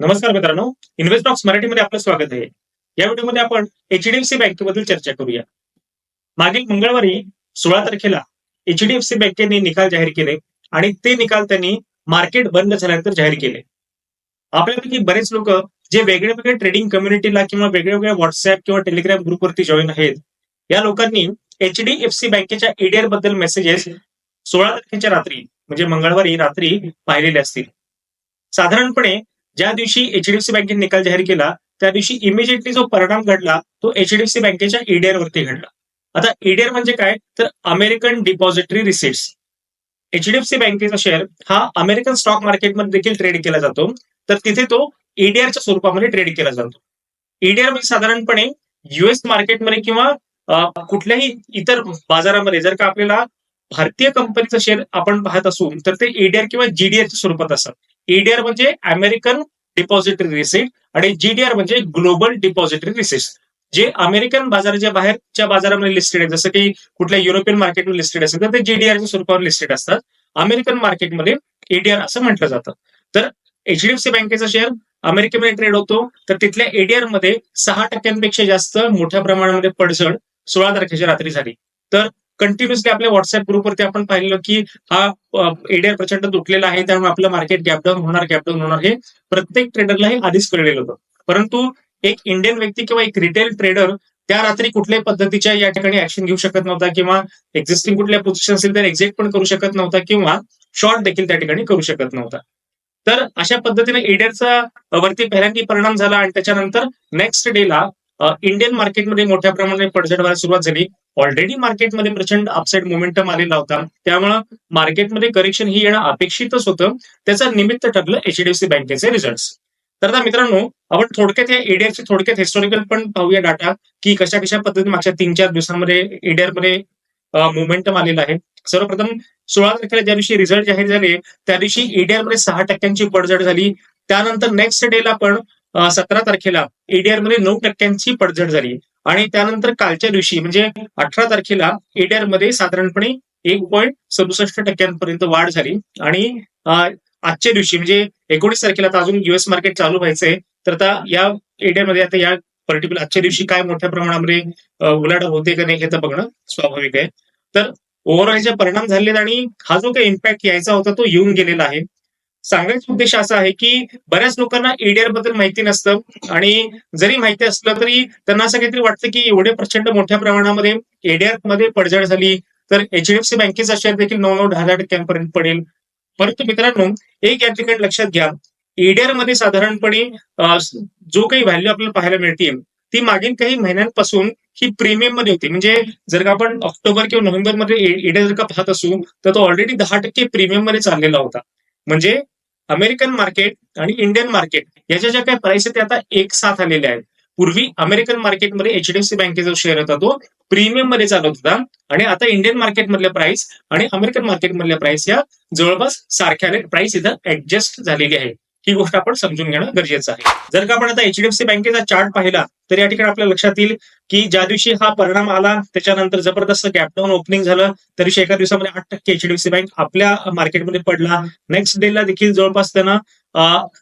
नमस्कार मित्रांनो इन्व्हेस्टॉक्स मराठीमध्ये आपलं स्वागत आहे. या व्हिडिओमध्ये आपण एचडीएफसी बँकेबद्दल चर्चा करूया. मागील मंगळवारी सोळा तारखेला एचडीएफसी बँकेने निकाल जाहीर केले आणि ते निकाल त्यांनी मार्केट बंद झाल्यानंतर जाहीर केले. आपल्यापैकी बरेच लोक जे वेगळ्या वेगळ्या ट्रेडिंग कम्युनिटीला किंवा वेगळ्या वेगळ्या व्हॉट्सअप किंवा टेलिग्राम ग्रुपवरती जॉईन आहेत या लोकांनी एचडीएफसी बँकेच्या ईडीआरबद्दल मेसेजेस सोळा तारखेच्या रात्री म्हणजे मंगळवारी रात्री पाहिलेले असतील. साधारणपणे ज्या दिवशी एचडीएफसी बँकेने निकाल जाहीर केला त्या दिवशी इमिजिएटली जो परिणाम घडला तो एचडीएफसी बँकेच्या ईडीआर वरती घडला. आता ईडीआर म्हणजे काय? तर अमेरिकन डिपॉझिटरी रिसिट्स एचडीएफसी बँकेचा शेअर हा अमेरिकन स्टॉक मार्केटमध्ये देखील ट्रेड केला जातो. तर तिथे तो ईडीआरच्या स्वरूपामध्ये ट्रेड केला जातो. ईडीआर म्हणजे साधारणपणे युएस मार्केटमध्ये किंवा कुठल्याही इतर बाजारामध्ये जर का आपल्याला भारतीय कंपनीचा शेअर आपण पाहत असू तर ते ईडीआर किंवा जीडीआरच्या स्वरूपात असतात. ईडीआर म्हणजे अमेरिकन डिपॉझिटरी रिसिट आणि जीडीआर म्हणजे ग्लोबल डिपॉझिटरी रिसिट जे अमेरिकन बाजाराच्या बाहेरच्या बाजारामध्ये लिस्टेड आहे जसं की कुठल्या युरोपियन मार्केटमध्ये लिस्टेड असेल तर ते जीडीआरच्या स्वरूपावर लिस्टेड असतात. अमेरिकन मार्केटमध्ये ईडीआर असं म्हटलं जातं. तर एचडीएफसी बँकेचा शेअर अमेरिकेमध्ये ट्रेड होतो. तर तिथल्या एडीआरमध्ये सहा टक्क्यांपेक्षा जास्त मोठ्या प्रमाणामध्ये पडझड सोळा तारखेच्या रात्री झाली. तर कंटिन्युअसली आपल्या व्हॉट्सअप ग्रुपवरती आपण पाहिलं की हा एडीआर प्रचंड तुटलेला आहे त्यामुळे आपलं मार्केट गॅपडाऊन होणार गॅपडाऊन होणार हे प्रत्येक ट्रेडरला हे आधीच कळलेलं होतं. परंतु एक इंडियन व्यक्ती किंवा एक रिटेल ट्रेडर त्या रात्री कुठल्याही पद्धतीच्या या ठिकाणी ऍक्शन घेऊ शकत नव्हता किंवा एक्झिस्टिंग कुठल्या पोझिशन असेल तर एक्झिट पण करू शकत नव्हता किंवा शॉर्ट देखील त्या ठिकाणी करू शकत नव्हता. तर अशा पद्धतीने एडीआरचा वरती पहिल्यांदा परिणाम झाला आणि त्याच्यानंतर नेक्स्ट डेला इंडियन मार्केटमध्ये मोठ्या प्रमाणात पडझड व्हायला सुरुवात झाली. ऑलरेडी मार्केटमध्ये प्रचंड अपसाईड मोमेंटम आलेला होता. त्यामुळं मार्केटमध्ये करेक्शन ही येणं अपेक्षितच होतं. त्याचं निमित्त ठरलं एचडीएफसी बँकेचे रिझल्ट तर आता मित्रांनो आपण थोडक्यात या एडीआरचे थोडक्यात हिस्टॉरिकल पण पाहूया डाटा की कशा कशा पद्धतीने मागच्या तीन चार दिवसांमध्ये एडीआरमध्ये मोमेंटम आलेला आहे. सर्वप्रथम सोळा तारखेला ज्या दिवशी रिझल्ट जाहीर झाले त्या दिवशी एडीआरमध्ये सहा टक्क्यांची पडझड झाली. त्यानंतर नेक्स्ट डेला पण सतरा तारखेला एडीआरमध्ये नऊ टक्क्यांची पडझड झाली. आणि त्यानंतर कालच्या दिवशी म्हणजे अठरा तारखेला एडीआरमध्ये साधारणपणे एक पॉईंट सदुसष्ट टक्क्यांपर्यंत वाढ झाली. आणि आजच्या दिवशी म्हणजे एकोणीस तारखेला आता अजून युएस मार्केट चालू व्हायचंय. तर आता या एडीआरमध्ये आता या पर्टिक्युलर आजच्या दिवशी काय मोठ्या प्रमाणामध्ये उलाढ होते का नाही हे तर बघणं स्वाभाविक आहे. तर ओव्हरऑल याचे परिणाम झालेत आणि हा जो काही इम्पॅक्ट यायचा होता तो येऊन गेलेला आहे. सांगायचा उद्देश असा आहे की बऱ्याच लोकांना ईडीआरबद्दल माहिती नसतं आणि जरी माहिती असलं तरी त्यांना असं काहीतरी वाटतं की एवढे प्रचंड मोठ्या प्रमाणामध्ये एडीआरमध्ये पडझड झाली तर एचडीएफसी बँकेचा शेअर देखील नऊ नऊ दहा दहा टक्क्यांपर्यंत पडेल. परंतु मित्रांनो एक या ठिकाणी लक्षात घ्या. ईडीआरमध्ये साधारणपणे जो काही व्हॅल्यू आपल्याला पाहायला मिळते ती मागील काही महिन्यांपासून ही प्रीमियममध्ये होती. म्हणजे जर का आपण ऑक्टोबर किंवा नोव्हेंबरमध्ये ईडीआर जर का पाहत असू तर तो ऑलरेडी दहा टक्के प्रीमियममध्ये चाललेला होता. म्हणजे अमेरिकन मार्केट आणि इंडियन मार्केट याच्या ज्या काही प्राइस आहेत त्या आता एक साथ आलेल्या आहेत. पूर्वी अमेरिकन मार्केटमध्ये एचडीएफसी बँकेचा शेअर होता तो प्रीमियममध्ये चालत होता. आणि आता इंडियन मार्केटमधल्या प्राइस आणि अमेरिकन मार्केटमधल्या प्राइस या जवळपास सारख्या प्राइस इथं ऍडजस्ट झालेली आहे. ही गोष्ट आपण समजून घेणं गरजेचं आहे. जर का आपण आता एचडीएफसी बँकेचा चार्ट पाहिला तर या ठिकाणी आपल्या लक्षात येईल की ज्या दिवशी हा परिणाम आला त्याच्यानंतर जबरदस्त गॅपडाऊन ओपनिंग झालं त्या दिवशी एका दिवसामध्ये आठ टक्के एचडीएफसी बँक आपल्या मार्केटमध्ये पडला. नेक्स्ट डेला देखील जवळपास त्यानं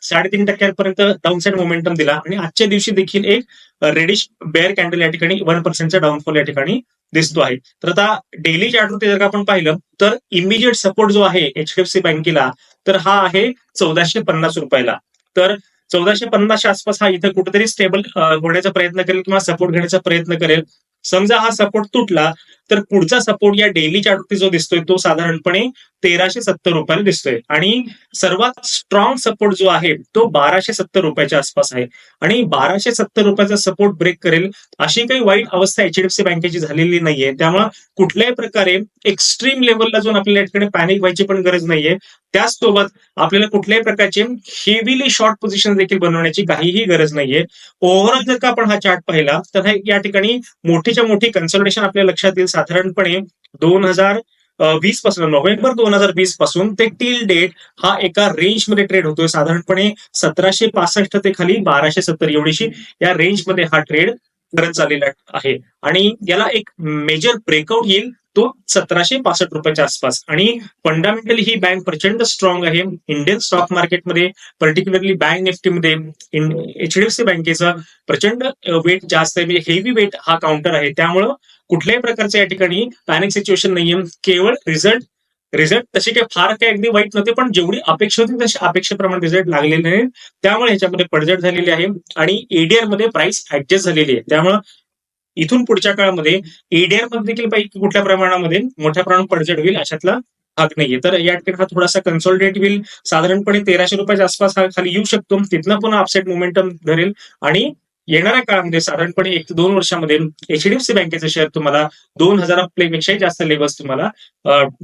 साडेतीन टक्क्यांपर्यंत डाऊनसाईड मोमेंटम दिला. आणि आजच्या दिवशी देखील एक रेडिश बेअर कॅन्डल या ठिकाणी वन पर्सेंटचा डाऊनफॉल या ठिकाणी दिसतो आहे. तर आता डेली चार्टवरती जर का आपण पाहिलं तर इमिजिएट सपोर्ट जो आहे एचडीएफसी बँकेला तर हा आहे चौदाशे पन्नास रुपयाला. तर चौदाशे पन्नासच्या आसपास हा इथं कुठेतरी स्टेबल होण्याचा प्रयत्न करेल किंवा सपोर्ट घेण्याचा प्रयत्न करेल. समजा हा सपोर्ट तुटला तर पुढचा सपोर्ट या डेली चार्टवरती जो दिसतोय तो साधारणपणे तेराशे सत्तर रुपयाला दिसतोय. आणि सर्वात स्ट्रॉंग सपोर्ट जो आहे तो बाराशे सत्तर रुपयाच्या आसपास आहे. आणि बाराशे सत्तर रुपयाचा सपोर्ट ब्रेक करेल अशी काही वाईट अवस्था एचडीएफसी बँकेची झालेली नाहीये. त्यामुळे कुठल्याही प्रकारे एक्स्ट्रीम लेवलला जाऊन आपल्याला ठिकाणी पॅनिक व्हायची पण गरज नाहीये. त्याचसोबत आपल्याला कुठल्याही प्रकारचे हेवीली शॉर्ट पोझिशन देखील बनवण्याची काहीही गरज नाहीये. ओव्हरऑल जर का आपण हा चार्ट पाहिला तर या ठिकाणी मोठीच्या मोठी कन्सल्टेशन आपल्या लक्षात येईल. साधारणपणे दोन हजार वीसपासून नोव्हेंबर दोन हजार वीसपासून ते टिल डेट हा एका रेंजमध्ये ट्रेड होतोय. साधारणपणे सतराशे पासष्ट ते खाली बाराशे सत्तर एवढीशी या रेंजमध्ये हा ट्रेड करत चाललेला आहे. आणि याला एक मेजर ब्रेकआउट येईल. तो सतराशे पासष्ट रुपयाच्या आसपास. आणि फंडामेंटली ही बँक प्रचंड स्ट्रॉंग आहे. इंडियन स्टॉक मार्केटमध्ये पर्टिक्युलरली बँक निफ्टीमध्ये एचडीएफसी बँकेचा प्रचंड वेट जास्त आहे. म्हणजे हेवी वेट हा काउंटर आहे. त्यामुळं कुठल्याही प्रकारचं या ठिकाणी पॅनिक सिच्युएशन नाहीये. केवळ रिझल्ट रिझल्ट तसे काही फार काही अगदी वाईट नव्हते पण जेवढी अपेक्षा होती तशी अपेक्षेप्रमाणे रिझल्ट लागलेले नाही त्यामुळे ह्याच्यामध्ये पडझड झालेली आहे. आणि एडीआरमध्ये प्राइस ऍडजस्ट झालेली आहे. त्यामुळे इथून पुढच्या काळामध्ये एडीआरमध्ये देखील पैकी कुठल्या प्रमाणामध्ये? मोठ्या प्रमाणात पडझड होईल अशातला भाग नाहीये. तर या ठिकाणी हा थोडासा कन्सॉलिडेट होईल. साधारणपणे तेराशे रुपयाच्या आसपास हा खाली येऊ शकतो. तिथनं पुन्हा अपसेट मोमेंटम धरेल. आणि येणाऱ्या काळामध्ये साधारणपणे एक ते दोन वर्षामध्ये एचडीएफसी बँकेचा शेअर तुम्हाला दोन हजार पेक्षाही जास्त लेवल्स तुम्हाला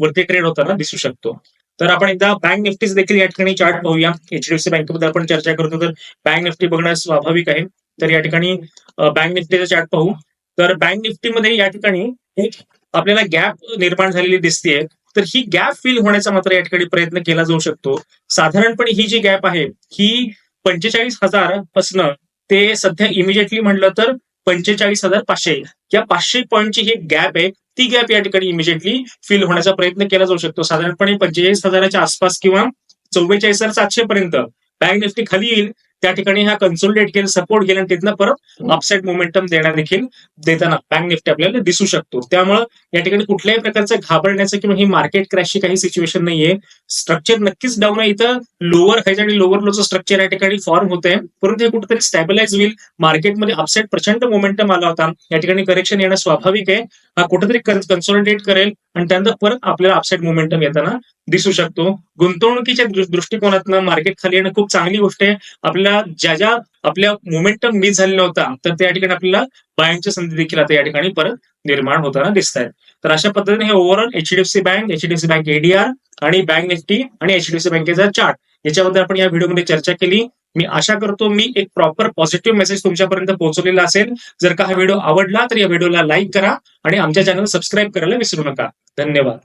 वरती ट्रेड होताना दिसू शकतो. तर आपण एकदा बँक निफ्टीच देखील या ठिकाणी चार्ट पाहूया. एचडीएफसी बँकेबद्दल आपण चर्चा करतो तर बँक निफ्टी बघणं स्वाभाविक आहे. तर या ठिकाणी बँक निफ्टीचा चार्ट पाहू. तर बँक निफ्टीमध्ये या ठिकाणी एक आपल्याला गॅप निर्माण झालेली दिसते तर ही गॅप फिल होण्याचा मात्र या ठिकाणी प्रयत्न केला जाऊ शकतो. साधारणपणे ही जी गॅप आहे ही पंचेचाळीस हजार पासनं ते सध्या इमिजिएटली म्हणलं तर पंचेचाळीस हजार पाचशे. या पाचशे पॉईंटची ही गॅप आहे ती गॅप या ठिकाणी इमिजिएटली फिल होण्याचा प्रयत्न केला जाऊ शकतो. साधारणपणे पंचेचाळीस हजाराच्या आसपास किंवा चव्वेचाळीस हजार सातशे पर्यंत बँक निफ्टी खाली येईल. त्या ठिकाणी हा कन्सोलिडेट केलं सपोर्ट केला आणि तिथनं परत अपसाईड मोमेंटम देणार देखील देताना बँक निफ्टी आपल्याला दिसू शकतो. त्यामुळं या ठिकाणी कुठल्याही प्रकारचं घाबरण्याचं किंवा ही मार्केट क्रॅशची काही सिच्युएशन नाहीये. स्ट्रक्चर नक्कीच डाऊन आहे. इथं लोअर हायचं आणि लोअर लोचं स्ट्रक्चर या ठिकाणी फॉर्म होत आहे परंतु हे कुठेतरी स्टॅबिलाइज होईल. मार्केटमध्ये अपसाईड प्रचंड मोमेंटम आला होता. या ठिकाणी करेक्शन येणं स्वाभाविक आहे. हा कुठेतरी कन्सोलिडेट करेल आणि त्यानंतर परत आपल्याला अपसाईड मोमेंटम येताना दिसू शकतो. गुंतवणुकीच्या दृष्टिकोनातनं मार्केट खाली येणं खूप चांगली गोष्ट आहे. आपल्याला ज्या ज्या आपल्या मोमेंटम मिस झालेला होता तर त्या ठिकाणी आपल्याला बायांच्या संधी देखील आता या ठिकाणी परत निर्माण होताना दिसत आहेत तर अशा पद्धतीने हे overall HDFC bank HDFC bank ADR आणि बँक निफ्टी आणि एचडीएफसी बँकेचा चार्ट याच्याबद्दल आपण या व्हिडिओमध्ये चर्चा केली. मी आशा करतो मी एक प्रॉपर पॉझिटिव्ह मेसेज तुमच्यापर्यंत पोहोचवलेला असेल. जर का हा व्हिडिओ आवडला तर या व्हिडिओला लाईक करा आणि आमच्या चॅनल सबस्क्राईब करायला विसरू नका. धन्यवाद.